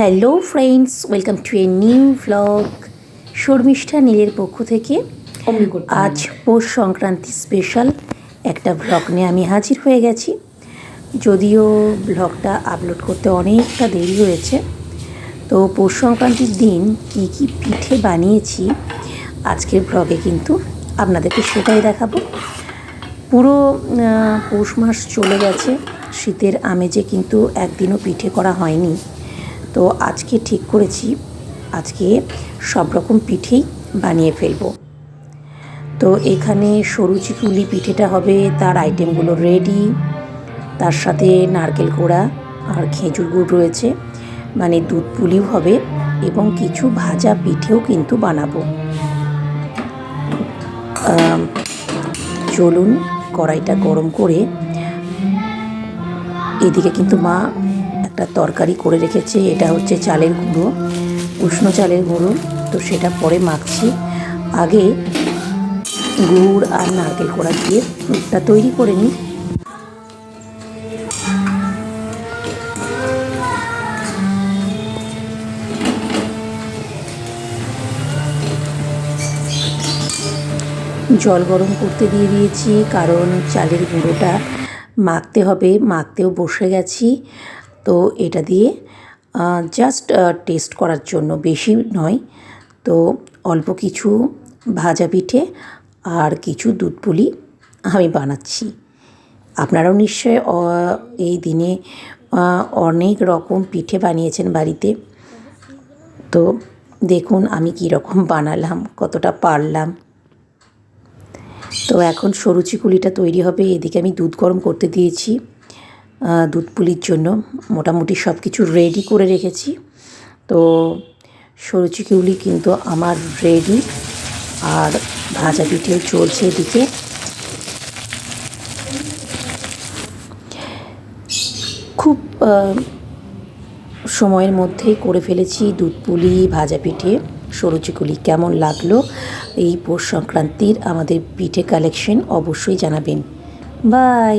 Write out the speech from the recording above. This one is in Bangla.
Hello friends welcome to a new vlog Sharmistha নীলের পক্ষ থেকে আজ পৌষ সংক্রান্তি স্পেশাল একটা ভ্লগ নিয়ে আমি হাজির হয়ে গেছি। যদিও ভ্লগটা আপলোড করতে অনেকটা দেরি হয়েছে তো পৌষ সংক্রান্তির দিন কী কী পিঠে বানিয়েছি আজকের ভ্লগে কিন্তু আপনাদেরকে সেটাই দেখাবো। পুরো পৌষ মাস চলে গেছে শীতের আমেজে কিন্তু একদিনও পিঠে করা হয়নি। তো আজকে ঠিক করেছি। আজকে সব রকম পিঠেই বানিয়ে ফেলব। তো এখানে সরু চিকুলি পিঠেটা হবে, তার আইটেমগুলো রেডি তার সাথে নারকেল কোড়া আর খেজুর গুড় রয়েছে। মানে দুধ পুলিও হবে এবং কিছু ভাজা পিঠেও কিন্তু বানাবো। চলুন কড়াইটা গরম করে, এদিকে কিন্তু মা একটা তরকারি করে রেখেছে, এটা হচ্ছে চালের গুঁড়ো, উষ্ণ চালের গুঁড়ো, তো সেটা পরে মাখছি। আগে গুড় আর নারকেল কোড়া দিয়ে দুধটা তৈরি করে নিই। জল গরম করতে দিয়ে দিয়েছি, কারণ চালের গুঁড়োটা মাখতে হবে, মাখতেও বসে গেছি। তো এটা দিয়ে জাস্ট টেস্ট করার জন্য বেশি নয়। তো অল্প কিছু ভাজা পিঠে আর কিছু দুধ পুলি আমি বানাচ্ছি। আপনারাও নিশ্চয় এই দিনে অনেক রকম পিঠে বানিয়েছেন বাড়িতে। তো দেখুন আমি কী রকম বানালাম, কতটা পারলাম। তো এখন সরু চিকুলিটা তৈরি হবে, এদিকে আমি দুধ গরম করতে দিয়েছি। দুধ পুলির জন্য মোটামুটি সব কিছু রেডি করে রেখেছি। তো সরু চিকুলি কিন্তু আমার রেডি আর ভাজা পিঠেও চলছে এদিকে। খুব সময়ের মধ্যেই করে ফেলেছি দুধ পুলি, ভাজা পিঠে। সরু চিকুলি কেমন লাগল এই পৌষ সংক্রান্তির আমাদের পিঠে কালেকশন অবশ্যই জানাবেন। বাই